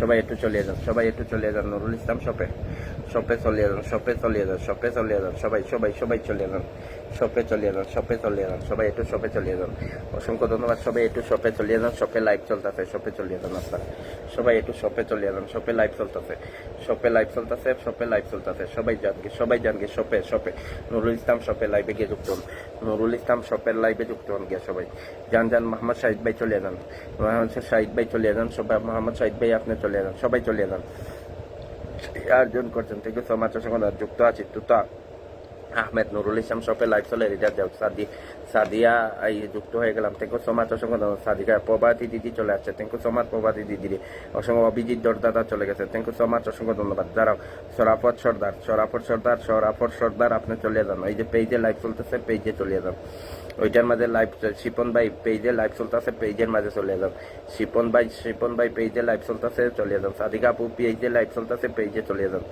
সবাই একটু চলে যান সবাই একটু চলে যান নুরুল ইসলাম শপে। শপে চলে যান শপে চলে যান শপে চলে যান সবাই সবাই সবাই চলে যান। শপে চলে যান শপে চলে যান সবাই একটু শপে চলে যান। অসংখ্য ধন্যবাদ, সবাই একটু শপে চলে যান শপে লাইভ চলতেছে শপে চলে যান আপনারা সবাই একটু শপে চলে যান শপে লাইভ চলতেছে। শপে লাইভ চলতেছে শপে লাইভ চলতেছে। সবাই জানকে সবাই জানকে শপে শপে নুরুল ইসলাম শপে লাইভে গিয়ে যুক্ত হন। নুরুল ইসলাম শপের লাইভে যুক্ত হন গিয়ে সবাই। যান যান, মোহাম্মদ শাহিদ ভাই চলে যান। মোহাম্মদ শাহিদ ভাই চলে যান সবাই মোহাম্মদ শাহিদ ভাই আপনি চলে যান, সবাই চলে যান। আয়োজন করছেন। থেকে সমাজের সঙ্গে যুক্ত আছি তুতা আহমেদ নুরুল ইসলাম শপে লাইভ চলে রিটার যাও সাদি, সাদিয়া, এই যুক্ত হয়ে গেলাম। তেঙ্কু সমাজ অসংখ্য ধন্যবাদ। সাদিকা, প্রভাতী দিদি চলে আসছে। তেঙ্কু সমাজ প্রভাতী দিদি অসংখ্য অভিজিৎ দরদাদা চলে গেছে। তেঙ্কু সমাজ অসংখ্য ধন্যবাদ। যারা সরাফত সর্দার সরাফত সর্দার সরাফত সর্দার, আপনি চলে যান। এই যে পেজে লাইভ চলতেছে পেজে চলে যান। ওইটার মাঝে লাইভ শিপন ভাই পেজে লাইভ চলতেছে পেজের মাঝে চলে যান শিপন ভাই শিপন ভাই পেজে লাইভ চলতেছে, চলে যান সাদিকা আপু পেজে লাইভ চলতেছে পেজে চলে যান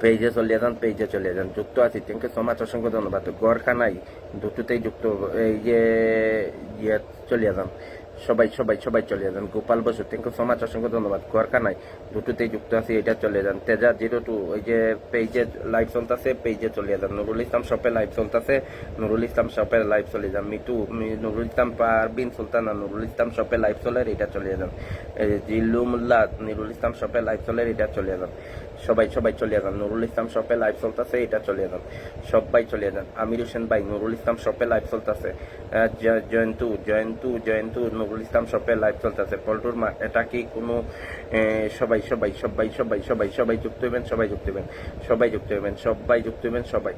পেজে চলে যান পেজে চলে যান। যুক্ত আছি। থ্যাংক ইউ সো মাচ অসংখ্য ধন্যবাদ। গড়খানাই দুটোতেই যুক্ত, এই যে ইয়ে চলে যান। সবাই সবাই সবাই চলে যান। Gopal Basu thank you so much অসংখ্য ধন্যবাদ। গড়খানাই দুটোতেই যুক্ত আছি, এটা চলে যান। তেজা, জিরো টু ওই যে পেজে লাইভ চলতেছে পেজে চলে যান। নুরুল ইসলাম শপে লাইভ চলতেছে, নুরুল ইসলাম শপে লাইভ চলে যান। মিটু নুরুল ইসলাম পারবিন সুলতান, নুরুল ইসলাম শপে লাইভ চলে এটা চলে যান। এই যে জিল্লুমুল্লাহ নুরুল ইসলাম শপে লাইভ চলে এটা চলে যান। সবাই সবাই চলে যান। নুরুল ইসলাম শপে লাইভ চলতেছে, এটা চলে যান। সবাই চলে যান। আমির হোসেন ভাই, নুরুল ইসলাম শপে লাইভ চলতেছে। জয়ন্তু জয়ন্তু জয়ন্তু, নুরুল ইসলাম শপে লাইভ চলতেছে। পল্টুর মা, এটা কি কোনো সবাই সবাই সবাই সবাই সবাই সবাই যুক্ত হবেন সবাই যুক্ত হবেন সবাই যুক্ত হবেন সবাই যুক্ত হবেন সবাই।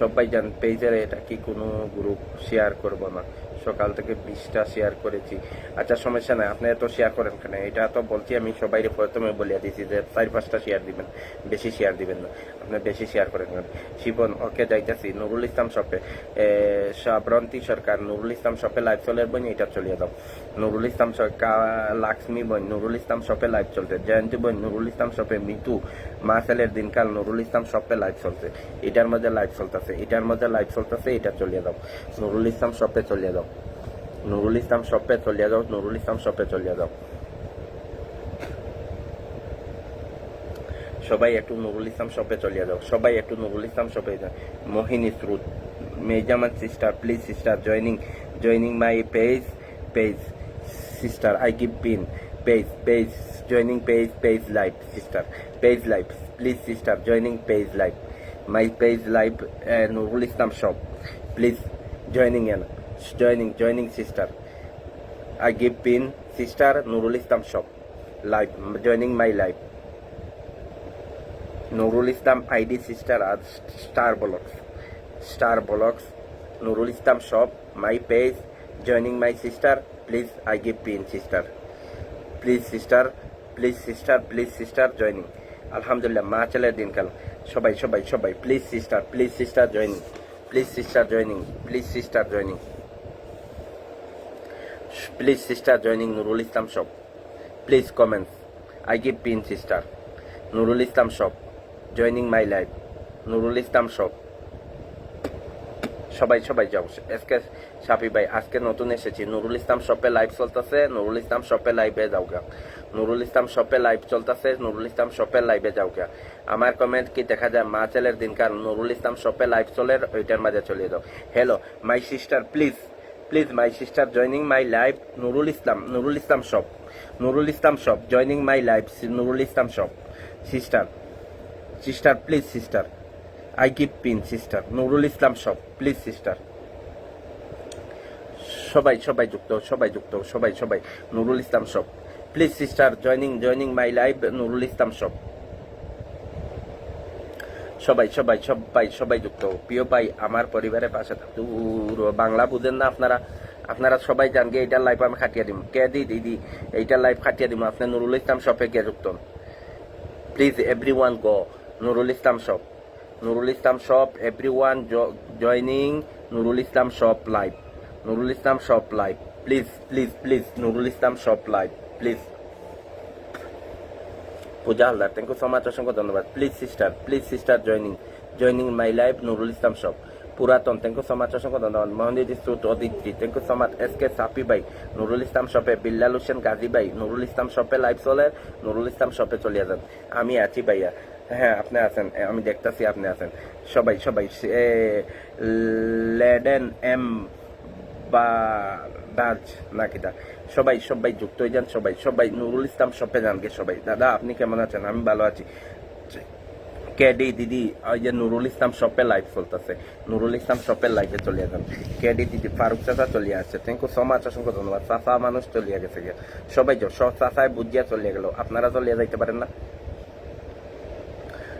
সবাই জান পেজের এটা কি কোনো গ্রুপ শেয়ার করব না। সকাল থেকে বিশটা শেয়ার করেছি। আচ্ছা সমস্যা নাই, আপনি এত শেয়ার করেন কেন? এটা তো বলছি আমি সবাই প্রথমে বলিয়া দিয়েছি যে চার, পাঁচটা শেয়ার দিবেন, বেশি শেয়ার দিবেন না, আপনি বেশি শেয়ার করেন কেন? শিবন ওকে যাইতেছি, নুরুল ইসলাম শপে সাবরন্তী সরকার, নুরুল ইসলাম শপে লাইভ চলের বই এটা চলিয়ে দাও নুরুল ইসলাম সরকার লাক্সমি বই নুরুল ইসলাম শপে লাইভ চলছে। জয়ন্তী বই নুরুল ইসলাম শপে মিতু, মাসেলের দিনকাল, নুরুল ইসলাম শপে লাইভ চলছে। এটার মধ্যে লাইভ চলতেছে, এটার মধ্যে লাইভ চলতেছে, এটা চলিয়ে দাও নুরুল ইসলাম শপে চলিয়ে দাও নুরুল ইসলাম শপে চলিয়ে যাও নুরুল ইসলাম শপে চলিয়ে যাও সবাই একটু নুরুল ইসলাম শপে চলিয়ে যাও সবাই একটু নুরুল ইসলাম শপে যাও মোহিনী স্রুত মেজামান sister please sister joining joining my page page sister I give pin page page joining page page live sister page live please sister joining page live my page live Nurul Islam shop please joining and joining joining sister I give pin sister Nurul Islam shop life joining my life Nurul Islam ID sister R star blocks star blocks Nurul Islam shop my page joining my sister please I give pin sister please sister please sister please sister joining আলহামদুলিল্লাহ মা চালের দিনকাল সবাই সবাই সবাই please sister please sister joining please sister joining please sister joining please sister joining Nurul Islam shop please comments I give pin sister Nurul Islam shop joining my life Nurul Islam shop সবাই সবাই যাও। আজকে সাপি ভাই, আজকে নতুন এসেছি। নুরুল ইসলাম শপে live চলতেছে। নুরুল ইসলাম শপে লাইভে যাও গা নুরুল ইসলাম শপে লাইভ চলতেছে। নুরুল ইসলাম শপে লাইভে যাও গা আমার কমেন্ট কি দেখা যায়? মা ছেলের দিনকার নুরুল ইসলাম শপে লাইভ চলে, ওইটার মাঝে চলে যাও। Hello my sister please please my sister joining my live Nurul Islam Nurul Islam shop Nurul Islam shop joining my live Nurul Islam shop sister sister please sister I give pin sister Nurul Islam shop please sister সবাই সবাই যুক্ত সবাই যুক্ত, সবাই সবাই। Nurul Islam shop please sister joining joining my live Nurul Islam shop সবাই সবাই সবাই সবাই যুক্ত। প্রিয় ভাই, আমার পরিবারের পাশে থাকতো বাংলা বুঝেন না আপনারা। আপনারা সবাই জান গে এইটার লাইফ আমি খাটিয়ে দিম। কে? দি দিদি এইটার লাইফ খাটিয়ে দিম। আপনার নুরুল ইসলাম শপে কে যুক্ত। Please everyone go Nurul Islam shop. Nurul Islam shop everyone joining Nurul Islam shop live Nurul Islam shop live please please please Nurul Islam shop live please Puja Haldar thank you so much অসংখ্য ধন্যবাদ। Please sister please sister joining joining my life Nurul Islam shop পুরাতন। Thank you so much অসংখ্য ধন্যবাদ। Mohammad ইসুট Aditri thank you so much S K Sapi ভাই নুরুল ইসলাম শপে বিল্লাল হোসেন গাজী ভাই নুরুল ইসলাম শপে live চলে। নুরুল ইসলাম শপে চলে যান। আমি আছি ভাইয়া। হ্যাঁ আপনি আছেন। আমি দেখতাছি আপনি আছেন। সবাই সবাই লেডেন এম বা দাজ না কিটা সবাই সবাই যুক্ত হয়ে যান, সবাই সবাই নুরুল ইসলাম গে, সবাই। দাদা, আপনি কেমন আছেন? আমি ভালো আছি। কেডি দিদি, ওই যে নুরুল ইসলাম শপে লাইভ চলতেছে। নুরুল ইসলাম শপের লাইভে চলে যান। কেডি দিদি, ফারুক চাচা চলে আসছে। থ্যাংক ইউ সো মাচ অসংখ্য ধন্যবাদ। চাচা মানুষ চলিয়া গেছে সবাই চাচায় বুঝিয়া চলিয়া গেল। আপনারা চলিয়া যাইতে পারেন না।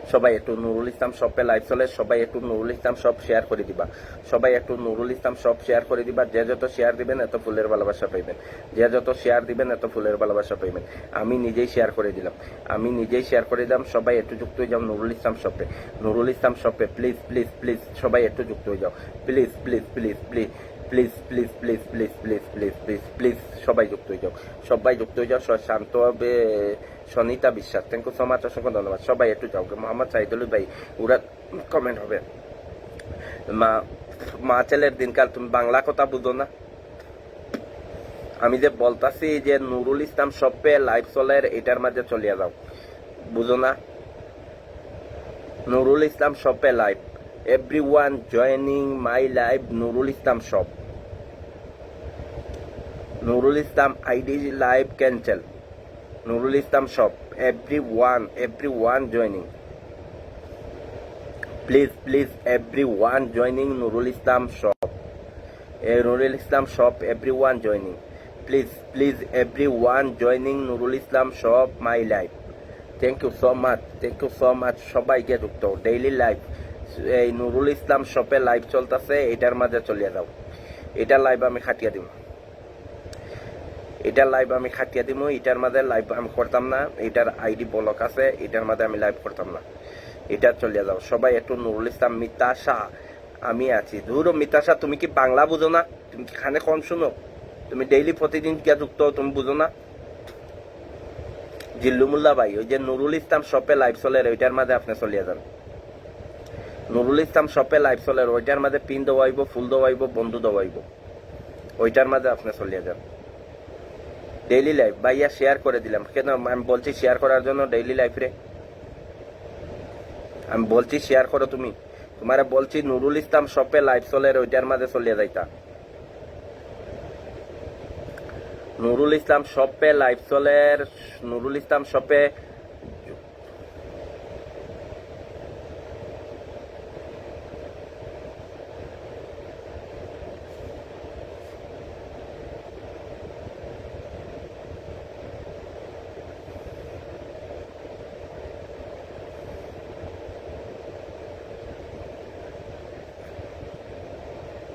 সবাই একটু নুরুল ইসলাম শপে লাইভ চলে সবাই একটু নুরুল ইসলাম শপ শেয়ার করে দিবা সবাই একটু নুরুল ইসলাম শপ শেয়ার করে দিবা যে যত শেয়ার দিবেন এত ফুলের ভালোবাসা পাইবেন যে যত শেয়ার দিবেন এত ফুলের ভালোবাসা পাইবেন আমি নিজেই শেয়ার করে দিলাম আমি নিজেই শেয়ার করে দিলাম সবাই একটু যুক্ত হয়ে যাও নুরুল ইসলাম শপে নুরুল ইসলাম শপে প্লিজ প্লিজ প্লিজ সবাই একটু যুক্ত হয়ে যাও please please please please please please please please please please please please সবাই যুক্ত হয়ে যাও সবাই যুক্ত হয়ে যাও শান্ত হবে সনিতা বিশ্বাস। থ্যাংক ইউ সো মাচ, অসংখ্য ধন্যবাদ। সবাই একটু যাও। মোহাম্মদ সাইদুল ভাই, ওরা কমেন্ট হবে। মা মা ছেলের দিনকাল, তুমি বাংলা কথা বুঝো না। আমি যে বলতাছি যে নুরুল ইসলাম শপে লাইভ চলের এটার মাঝে চলিয়া যাও। বুঝো না? নুরুল ইসলাম শপে live everyone joining my live Nurul Islam shop Nurul Islam ID live cancel Nurul Islam shop everyone everyone joining please please everyone joining Nurul Islam shop Nurul Islam shop everyone joining please please everyone joining Nurul Islam shop my life thank you so much thank you so much সবাইকে যুক্ত daily life এই নুরুল ইসলাম শপে live চলতেছে, এটার মাঝে চলিয়ে দাও এটা লাইভ আমি খাটিয়ে দিব। এটা লাইভ আমি খাটিয়ে দিব এটার মাঝে লাইভ আমি করতাম না, এটার আইডি ব্লক আছে, এটার মাঝে আমি লাইভ করতাম না। এটা চলিয়ে যাও। সবাই একটু নুরুল ইসলাম, মিতাশা, আমি আছি। দূর মিতাশা, তুমি কি বাংলা বুঝো না? তুমি কি খানে কম শুনো? তুমি ডেইলি প্রতিদিন কে যুক্ত তুমি বুঝো না? জিল্লুমুল্লাহ ভাই, ওই যে নুরুল ইসলাম শপে লাইভ চলে ওইটার মাঝে আপনি চলিয়ে যান। নুরুল ইসলাম শপে লাইভ চলে ওইটার মাঝে পিন দেওয়াইব ফুল দেওয়াইব বন্ধু দেওয়াইব ওইটার মাঝে আপনি চলিয়ে যান। ডেইলি লাইফ ভাইয়া শেয়ার করে দিলাম। কেন? আমি বলছি শেয়ার করার জন্য ডেইলি লাইফ রে। আমি বলছি শেয়ার করো তুমি। তোমারে বলছি নুরুল ইসলাম শপে লাইভ চলে, ওইটার মাঝে চলিয়ে যাইতা। নুরুল ইসলাম শপে লাইভ চলে, নুরুল ইসলাম শপে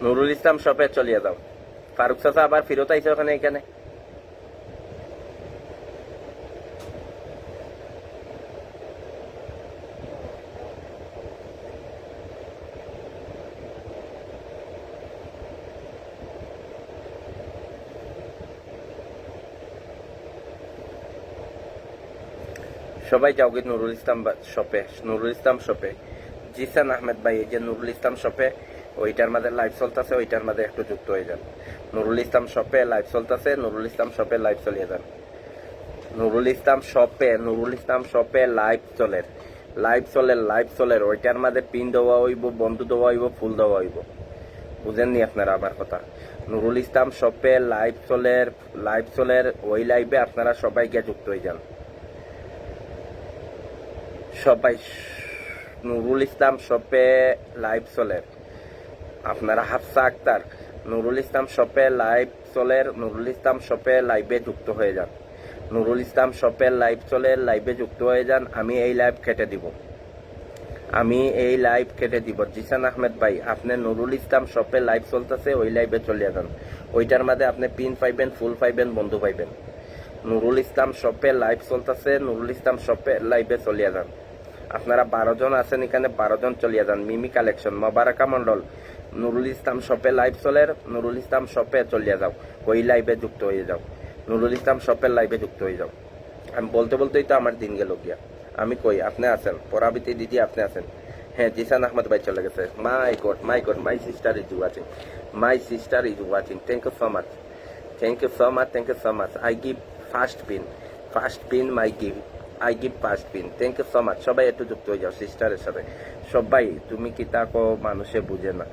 নুরুল ইসলাম শপে চলিয়ে যাও। ফারুক চাচা আবার ফেরত আইছে ওখানে এখানে সবাই যাও নুরুল ইসলাম শপে, নুরুল ইসলাম শপে। জিসান আহমেদ ভাই, এই যে নুরুল ইসলাম শপে ওইটার মাঝে লাইভ চলতেছে, ওইটার মাঝে একটু যুক্ত হয়ে যান। নুরুল ইসলাম শপে লাইভ চলতেছে, নুরুল ইসলাম শপে লাইভ চলিয়ে যান। নুরুল ইসলাম শপে নুরুল ইসলাম শপে লাইভ চলে। লাইভ চলে লাইভ চলে, ওইটার মাঝে পিন দেওয়া হইব, বন্ধু দেওয়া হইব, ফুল দেওয়া হইব। বুঝেননি আপনারা আমার কথা? নুরুল ইসলাম শপে লাইভ চলের লাইভ চলের ওই লাইভে আপনারা সবাই গিয়ে যুক্ত হয়ে যান। সবাই, নুরুল ইসলাম শপে লাইভ চলে। আপনারা হাফসা আক্তার, নুরুল ইসলাম শপে লাইভ চলের, নুরুল ইসলাম শপে লাইভে যুক্ত হয়ে যান। নুরুল ইসলাম শপে লাইভ চলে লাইভে যুক্ত হয়ে যান, আমি এই লাইভ কেটে দিব। আমি এই লাইভ কেটে দিব। জিসান আহমেদ ভাই, আপনি নুরুল ইসলাম শপে লাইভ চলতেছে, ওই লাইভে চলে যান। ওইটার মাঝে আপনি পিন পাইবেন, ফুল পাইবেন, বন্ধু পাইবেন। নুরুল ইসলাম শপে লাইভ চলতেছে, নুরুল ইসলাম শপে লাইভে চলিয়া যান। আপনারা বারো জন আছেন এখানে, বারো জন চলিয়া যান। মিমি কালেকশন, মোবারকা মন্ডল নুরুল ইসলাম শপে লাইভ চলের নুরুল ইসলাম শপে চলিয়া যাও। ওই লাইভে যুক্ত হয়ে যাও। নুরুল ইসলাম শপের লাইভে যুক্ত হয়ে যাও। আমি বলতে বলতেই তো আমার দিন গেল গিয়া। আমি কই, আপনি আছেন? পরাবিতি দিদি আপনি আছেন? হ্যাঁ জিসান আহমদ ভাই চলে গেছে। My God my God my sister is watching my sister is watching thank you so much thank you so much thank you so much I give first pin first pin my give I give first pin thank you so much সবাই একটু যুক্ত হয়ে যাও সিস্টারের সাথে। সবাই, তুমি কি তাকো মানুষে বুঝে না।